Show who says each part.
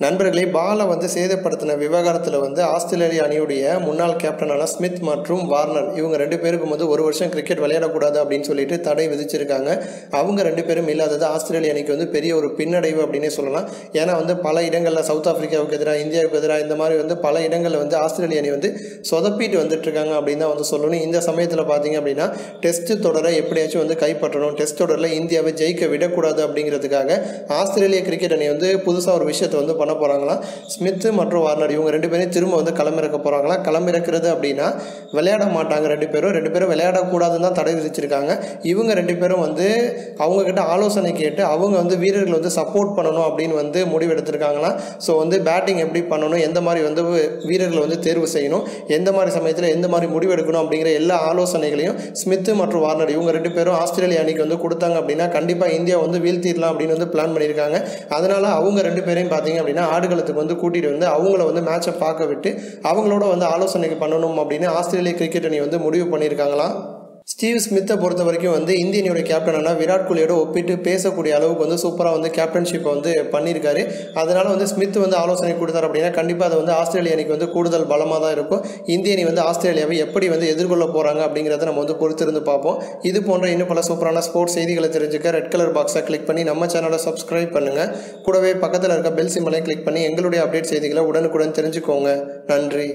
Speaker 1: நண்பர்களே பாலை வந்து சேதப்படுத்தின விவகாரத்தில் வந்து ஆஸ்திரேலிய அணியுடைய முன்னாள் கேப்டனான ஸ்மித் மற்றும் வார்னர் இவங்க ரெண்டு பேருக்கும் வந்து ஒரு வருஷம் கிரிக்கெட் விளையாடக்கூடாது அப்படின்னு சொல்லிட்டு தடை விதிச்சிருக்காங்க. அவங்க ரெண்டு பேரும் இல்லாதது ஆஸ்திரேலிய அணிக்கு வந்து பெரிய ஒரு பின்னடைவு அப்படின்னே சொல்லலாம். ஏன்னா வந்து பல இடங்களில் சவுத் ஆஃப்ரிக்காவுக்கு எதிராக இந்தியாவுக்கு எதிராக இந்த மாதிரி வந்து பல இடங்களில் வந்து ஆஸ்திரேலிய அணி வந்து சொதப்பிட்டு வந்துட்டு இருக்காங்க அப்படின்னு தான் வந்து சொல்லணும். இந்த சமயத்தில் பார்த்தீங்க அப்படின்னா டெஸ்ட் தொடரை எப்படியாச்சும் வந்து கைப்பற்றணும். டெஸ்ட் தொடரில் இந்தியாவை ஜெயிக்க விடக்கூடாது அப்படிங்கிறதுக்காக ஆஸ்திரேலிய கிரிக்கெட் அணி வந்து புதுசாக ஒரு விஷயத்தை வந்து பண்ண போகிறாங்களா ஸ்மித்து மற்றும் வார்னர் இவங்க ரெண்டு பேரையும் திரும்ப வந்து களமிறக்க போகிறாங்களா களமிறக்கிறது அப்படின்னா விளையாட மாட்டாங்க ரெண்டு பேரும். ரெண்டு பேரும் விளையாடக்கூடாதுன்னு தான் தடை விதிச்சிருக்காங்க. இவங்க ரெண்டு பேரும் வந்து அவங்கக்கிட்ட ஆலோசனை கேட்டு அவங்க வந்து வீரர்கள் வந்து சப்போர்ட் பண்ணணும் அப்படின்னு வந்து முடிவு ஸோ வந்து பேட்டிங் எப்படி பண்ணணும்? எந்த மாதிரி வந்து வீரர்களை வந்து தேர்வு செய்யணும்? எந்த மாதிரி சமயத்தில் எந்த மாதிரி முடிவு எடுக்கணும் அப்படிங்கிற எல்லா ஆலோசனைகளையும் ஸ்மித் மற்றும் வார்னர் இவங்க ரெண்டு பேரும் ஆஸ்திரேலிய அணிக்கு வந்து கொடுத்தாங்க அப்படின்னா கண்டிப்பாக இந்தியா வந்து வீழ்த்திடலாம் அப்படின்னு வந்து பிளான் பண்ணியிருக்காங்க. அதனால் அவங்க ரெண்டு பேரையும் பார்த்தீங்க அப்படின்னா ஆடுகளத்துக்கு வந்து கூட்டிகிட்டு வந்து அவங்கள வந்து மேட்சை பார்க்க விட்டு அவங்களோட வந்து ஆலோசனைக்கு பண்ணணும் அப்படின்னு ஆஸ்திரேலிய கிரிக்கெட் அணி வந்து முடிவு பண்ணியிருக்காங்களாம் ஸ்டீவ் ஸ்மித்தை பொறுத்த வரைக்கும் வந்து இந்திய அணியோட கேப்டனான விராட் கோலியோட ஒப்பிட்டு பேசக்கூடிய அளவுக்கு வந்து சூப்பராக வந்து கேப்டன்ஷிப்பை வந்து பண்ணியிருக்காரு. அதனால வந்து ஸ்மித் வந்து ஆலோசனை கொடுத்தாரு அப்படின்னா கண்டிப்பாக அது வந்து ஆஸ்திரேலிய அணிக்கு வந்து கூடுதல் பலமாக தான் இருக்கும். இந்திய அணி வந்து ஆஸ்திரேலியாவை எப்படி வந்து எதிர்கொள்ள போகிறாங்க அப்படிங்கிறத நம்ம வந்து பொறுத்திருந்து பார்ப்போம். இது போன்ற இன்னும் பல சூப்பரான ஸ்போர்ட்ஸ் செய்திகளை தெரிஞ்சுக்க ரெட் கலர் பாக்ஸை கிளிக் பண்ணி நம்ம சேனலை சப்ஸ்கிரைப் பண்ணுங்கள் கூடவே பக்கத்தில் இருக்க பெல் சிம்மலையும் கிளிக் பண்ணி எங்களுடைய அப்டேட் செய்திகளை உடனுக்குடன் தெரிஞ்சுக்கோங்க. நன்றி.